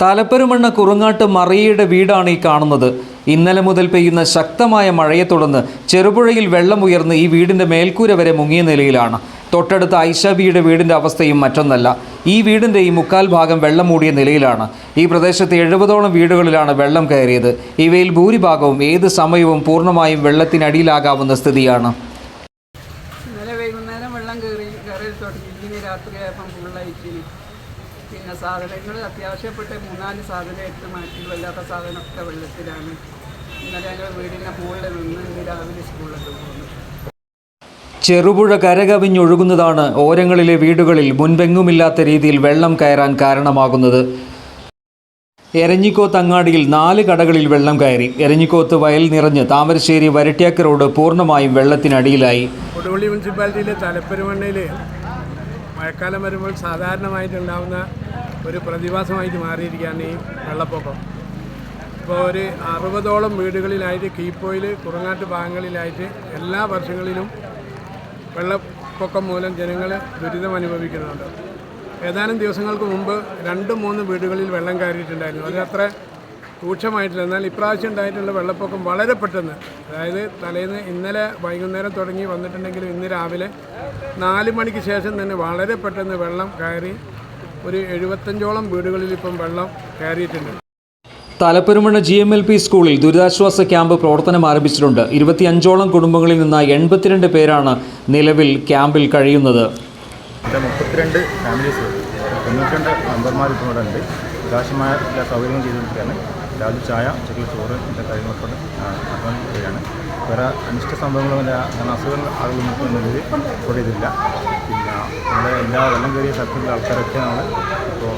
തലപ്പരുമണ്ണ കുറുങ്ങാട്ട് മറിയയുടെ വീടാണ് ഈ കാണുന്നത്. ഇന്നലെ മുതൽ പെയ്യുന്ന ശക്തമായ മഴയെ തുടർന്ന് ചെറുപുഴയിൽ വെള്ളം ഉയർന്ന് ഈ വീടിന്റെ മേൽക്കൂര വരെ മുങ്ങിയ നിലയിലാണ്. തൊട്ടടുത്ത ഐഷബിയുടെ വീടിന്റെ അവസ്ഥയും മറ്റൊന്നല്ല. ഈ വീടിന്റെ ഈ മുക്കാൽ ഭാഗം വെള്ളം മൂടിയ നിലയിലാണ്. ഈ പ്രദേശത്തെ എഴുപതോളം വീടുകളിലാണ് വെള്ളം കയറിയത്. ഇവയിൽ ഭൂരിഭാഗവും ഏത് സമയവും പൂർണമായും വെള്ളത്തിനടിയിലാകാവുന്ന സ്ഥിതിയാണ് ഇന്നലെ വൈകുന്നേരം വെള്ളം കയറി കയറി തുടങ്ങി ഇങ്ങനെ രാത്രിയായപ്പം ഫുള്ളായിട്ട് പിന്നെ സാധനങ്ങൾ അത്യാവശ്യപ്പെട്ട മൂന്നാൽ സാധനം എടുത്ത് മാറ്റി വല്ലാത്ത സാധനമൊക്കെ വെള്ളത്തിലാണ്. ഇന്നലെ ഞങ്ങൾ വീടിന്റെ മുകളിൽ നിന്ന് ഇന്ന് രാവിലെ സ്കൂളിലൊക്കെ പോകുന്നു ചെറുപുഴ കരകവിഞ്ഞൊഴുകുന്നതാണ് ഓരങ്ങളിലെ വീടുകളിൽ മുൻപെങ്ങുമില്ലാത്ത രീതിയിൽ വെള്ളം കയറാൻ കാരണമാകുന്നത്. എരഞ്ഞിക്കോത്ത് അങ്ങാടിയിൽ നാല് കടകളിൽ വെള്ളം കയറി. എരഞ്ഞിക്കോത്ത് വയൽ നിറഞ്ഞ് താമരശ്ശേരി വരട്ടിയാക്ക റോഡ് പൂർണമായും വെള്ളത്തിനടിയിലായി. കൊടുവള്ളി മുനിസിപ്പാലിറ്റിയിലെ തലപ്പെരുമണ്ണയിൽ മഴക്കാലം വരുമ്പോൾ സാധാരണമായിട്ടുണ്ടാകുന്ന ഒരു പ്രതിഭാസമായിട്ട് മാറിയിരിക്കുകയാണ് ഈ വെള്ളപ്പൊക്കം. ഇപ്പോൾ ഒരു അറുപതോളം വീടുകളിലായിട്ട് കീപ്പോയിൽ കുറങ്ങാട്ട് ഭാഗങ്ങളിലായിട്ട് എല്ലാ വർഷങ്ങളിലും വെള്ളപ്പൊക്കം മൂലം ജനങ്ങൾ ദുരിതം അനുഭവിക്കുന്നുണ്ട്. ഏതാനും ദിവസങ്ങൾക്ക് മുമ്പ് രണ്ട് മൂന്ന് വീടുകളിൽ വെള്ളം കയറിയിട്ടുണ്ടായിരുന്നു. അത് അത്ര രൂക്ഷമായിട്ടില്ല. എന്നാൽ ഇപ്രാവശ്യം ഉണ്ടായിട്ടുള്ള വെള്ളപ്പൊക്കം വളരെ പെട്ടെന്ന് അതായത് തലേന്ന് ഇന്നലെ വൈകുന്നേരം തുടങ്ങി വന്നിട്ടുണ്ടെങ്കിലും ഇന്ന് രാവിലെ നാല് മണിക്ക് ശേഷം തന്നെ വളരെ പെട്ടെന്ന് വെള്ളം കയറി ഒരു എഴുപത്തഞ്ചോളം വീടുകളിൽ ഇപ്പം വെള്ളം കയറിയിട്ടുണ്ട്. Thalapperumanna G M L P സ്കൂളിൽ ദുരിതാശ്വാസ ക്യാമ്പ് പ്രവർത്തനം ആരംഭിച്ചിട്ടുണ്ട്. ഇരുപത്തിയഞ്ചോളം കുടുംബങ്ങളിൽ നിന്ന് എൺപത്തിരണ്ട് പേരാണ് നിലവിൽ ക്യാമ്പിൽ കഴിയുന്നത്. മുപ്പത്തിരണ്ട് ഫാമിലീസ് തൊണ്ണൂറ്റിരണ്ട് മെമ്പർമാർ ഇപ്പോൾ ഇവിടെ ഉണ്ട്. പ്രകാശമായ എല്ലാ സൗകര്യങ്ങളും ചെയ്തുകൊണ്ടിരിക്കുകയാണ്. രാവിലെ ചായ ഉച്ചയ്ക്ക് ചോറ് എന്റെ കാര്യങ്ങളൊക്കെ നടന്നുകൊണ്ടിരിക്കുകയാണ്. വേറെ അനിഷ്ട സംഭവങ്ങളും അസുഖങ്ങൾ ആളുകൾ ഇവിടെ ഇതില്ല. പിന്നെ നമ്മുടെ എല്ലാ വെള്ളം കയറിയ സ്ഥലത്തുള്ള ആൾക്കാരൊക്കെ നമ്മൾ ഇപ്പോൾ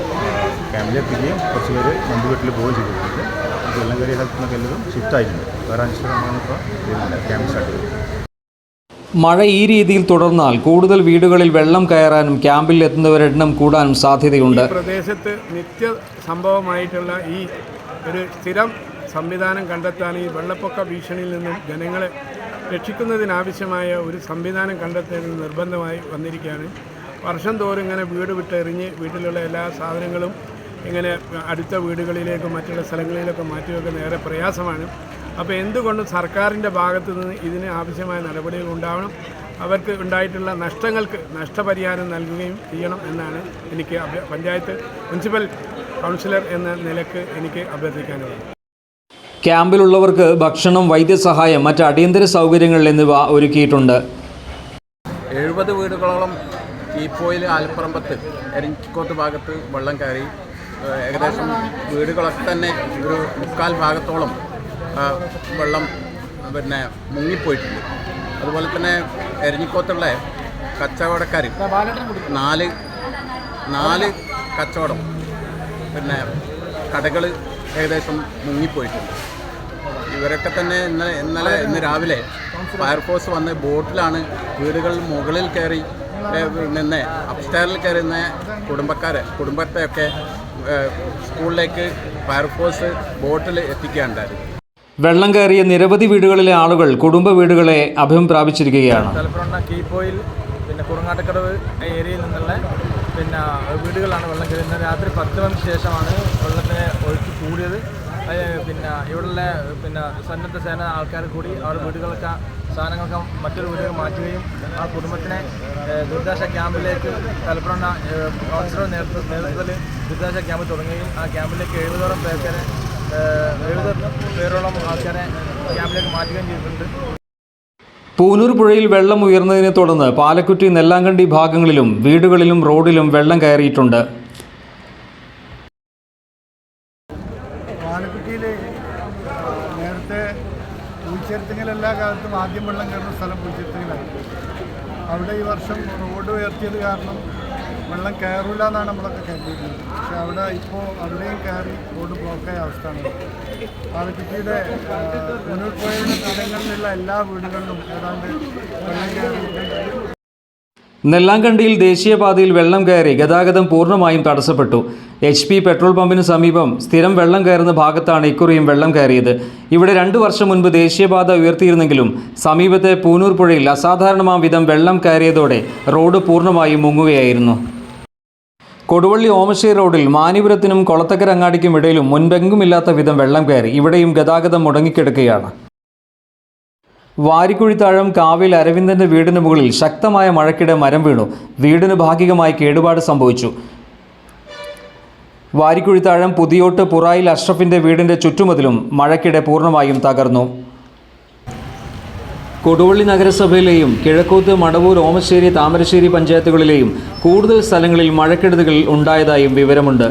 ക്യാമ്പിലെത്തുകയും കുറച്ച് പേര് മുമ്പ് വീട്ടിൽ പോവുകയും ചെയ്തിട്ടുണ്ട് അപ്പോൾ വെള്ളം കയറിയ സ്ഥലത്തു നിന്നൊക്കെ എല്ലാവരും ഷിഫ്റ്റ് ആയിട്ടുണ്ട്. വേറെ അഞ്ച് ശതമാനം ഇപ്പോൾ ക്യാമ്പ് സ്റ്റാർട്ട് ചെയ്തു. മഴ ഈ രീതിയിൽ തുടർന്നാൽ കൂടുതൽ വീടുകളിൽ വെള്ളം കയറാനും ക്യാമ്പിൽ എത്തുന്നവരുടെ എണ്ണം കൂടാനും സാധ്യതയുണ്ട്. പ്രദേശത്ത് നിത്യ സംഭവമായിട്ടുള്ള ഈ ഒരു സ്ഥിരം സംവിധാനം കണ്ടെത്താൻ ഈ വെള്ളപ്പൊക്ക ഭീഷണിയിൽ നിന്നും ജനങ്ങളെ രക്ഷിക്കുന്നതിനാവശ്യമായ ഒരു സംവിധാനം കണ്ടെത്തേണ്ടത് നിർബന്ധമായി വന്നിരിക്കുകയാണ്. വർഷം തോറും ഇങ്ങനെ വീട് വിട്ടെറിഞ്ഞ് വീട്ടിലുള്ള എല്ലാ സാധനങ്ങളും ഇങ്ങനെ അടുത്ത വീടുകളിലേക്കും മറ്റുള്ള സ്ഥലങ്ങളിലേക്കും മാറ്റിവെക്കുന്ന ഏറെ പ്രയാസമാണ്. അപ്പോൾ എന്തുകൊണ്ടും സർക്കാരിന്റെ ഭാഗത്തു നിന്ന് ഇതിന് ആവശ്യമായ നടപടികൾ ഉണ്ടാവണം? അവർക്ക് ഉണ്ടായിട്ടുള്ള നഷ്ടങ്ങൾക്ക് നഷ്ടപരിഹാരം നൽകുകയും ചെയ്യണം എന്നാണ് എനിക്ക് പഞ്ചായത്ത് മുനിസിപ്പൽ കൗൺസിലർ എന്ന നിലയ്ക്ക് എനിക്ക് അഭ്യർത്ഥിക്കാനുള്ളത്. ക്യാമ്പിലുള്ളവർക്ക് ഭക്ഷണം വൈദ്യസഹായം മറ്റ് അടിയന്തര സൗകര്യങ്ങൾ എന്നിവ ഒരുക്കിയിട്ടുണ്ട്. എഴുപത് വീടുകളോളം ഈപ്പോയിൽ ആലപ്പറമ്പത്ത് എരിക്കോത്ത് ഭാഗത്ത് വെള്ളം കയറി. ഏകദേശം വീടുകളൊക്കെ തന്നെ ഒരു മുക്കാൽ ഭാഗത്തോളം വെള്ളം പിന്നെ മുങ്ങിപ്പോയിട്ടുണ്ട്. അതുപോലെ തന്നെ എരഞ്ഞിക്കോത്തുള്ള കച്ചവടക്കാർ നാല് നാല് കച്ചവടം പിന്നെ കടകൾ ഏകദേശം മുങ്ങിപ്പോയിട്ടുണ്ട്. ഇവരൊക്കെ തന്നെ ഇന്നലെ ഇന്നലെ ഇന്ന് രാവിലെ ഫയർഫോഴ്സ് വന്ന് ബോട്ടിലാണ് വീടുകളിൽ മുകളിൽ കയറി നിന്ന് കയറി കയറുന്ന കുടുംബക്കാരെ കുടുംബത്തെയൊക്കെ സ്കൂളിലേക്ക് ഫയർഫോഴ്സ് ബോട്ടിൽ എത്തിക്കുകയുണ്ടായിരുന്നു വെള്ളം കയറിയ നിരവധി വീടുകളിലെ ആളുകൾ കുടുംബ വീടുകളെ അഭയം പ്രാപിച്ചിരിക്കുകയാണ്. തലപ്പുറ കീപ്പോയിൽ പിന്നെ കുറുങ്ങാട്ടക്കടവ് ഏരിയയിൽ നിന്നുള്ള പിന്നെ വീടുകളാണ് വെള്ളം കയറുന്നത് രാത്രി പത്ത് മണിക്ക് ശേഷമാണ് വെള്ളത്തിന് ഒഴുക്ക് കൂടിയത്. പിന്നെ ഇവിടെയുള്ള പിന്നെ സന്നദ്ധ സേന ആൾക്കാർ കൂടി അവരുടെ വീടുകളൊക്കെ സാധനങ്ങളൊക്കെ മറ്റൊരു വീടുകൾ മാറ്റുകയും ആ കുടുംബത്തിനെ ദുരിതാശ ക്യാമ്പിലേക്ക് തലപ്പുറണ്ണ ഓഫീസറുടെ നേതൃത്വ നേതൃത്വത്തിൽ ദുരിതാശ്വാസ ക്യാമ്പ് തുടങ്ങുകയും ആ ക്യാമ്പിലേക്ക് എഴുപതോളം പേർക്കാരെ എഴുപത് പേരോളം ആൾക്കാരെ ക്യാമ്പിലേക്ക് മാറ്റുകയും ചെയ്തിട്ടുണ്ട്. പൂനൂർ പുഴയിൽ വെള്ളം ഉയർന്നതിനെ തുടർന്ന് പാലക്കുറ്റി നെല്ലാങ്കണ്ടി ഭാഗങ്ങളിലും വീടുകളിലും റോഡിലും വെള്ളം കയറിയിട്ടുണ്ട്. നേരത്തെ എല്ലാ കാലത്തും ആദ്യം വെള്ളം കയറുന്ന സ്ഥലം പൂച്ചെരുത്തിങ്ങലാണ്. അവിടെ ഈ വർഷം റോഡ് ഉയർത്തിയത് കാരണം വെള്ളം കയറില്ല എന്നാണ് നമ്മളൊക്കെ കരുതിയിരുന്നത്. അവിടെ ഇപ്പോൾ അവിടെയും കയറി റോഡ് ബ്ലോക്കായ അവസ്ഥയാണ്. പാലക്കുട്ടിയുടെ മുന്നോട്ട് പോയുള്ള എല്ലാ വീടുകളിലും ഏതാണ്ട് വെള്ളം കയറിയിട്ടുണ്ട്. നെല്ലാങ്കണ്ടിയിൽ ദേശീയപാതയിൽ വെള്ളം കയറി ഗതാഗതം പൂർണമായും തടസ്സപ്പെട്ടു. എച്ച് പി പെട്രോൾ പമ്പിന് സമീപം സ്ഥിരം വെള്ളം കയറുന്ന ഭാഗത്താണ് ഇക്കുറിയും വെള്ളം കയറിയത്. ഇവിടെ രണ്ടു വർഷം മുൻപ് ദേശീയപാത ഉയർത്തിയിരുന്നെങ്കിലും സമീപത്തെ പൂനൂർ പുഴയിൽ അസാധാരണമാം വിധം വെള്ളം കയറിയതോടെ റോഡ് പൂർണമായും മുങ്ങുകയായിരുന്നു. കൊടുവള്ളി ഓമശ്ശേരി റോഡിൽ മാനിപുരത്തിനും കൊളത്തക്കര അങ്ങാടിക്കും ഇടയിലും മുൻപെങ്കുമില്ലാത്ത വിധം വെള്ളം കയറി. ഇവിടെയും ഗതാഗതം മുടങ്ങിക്കിടക്കുകയാണ്. വാരിക്കുഴിത്താഴം കാവിൽ അരവിന്ദന്റെ വീടിന് മുകളിൽ ശക്തമായ മഴക്കിടെ മരം വീണു. വീടിന് ഭാഗികമായി കേടുപാട് സംഭവിച്ചു. വാരിക്കുഴിത്താഴം പുതിയോട്ട് പുറായിൽ അഷ്റഫിന്റെ വീടിന്റെ ചുറ്റുമതിലും മഴക്കിടെ പൂർണമായും തകർന്നു. കൊടുവള്ളി നഗരസഭയിലെയും കിഴക്കോത്ത് മടവൂർ ഓമശ്ശേരി താമരശ്ശേരി പഞ്ചായത്തുകളിലെയും കൂടുതൽ സ്ഥലങ്ങളിൽ മഴക്കെടുതികൾ ഉണ്ടായതായും വിവരമുണ്ട്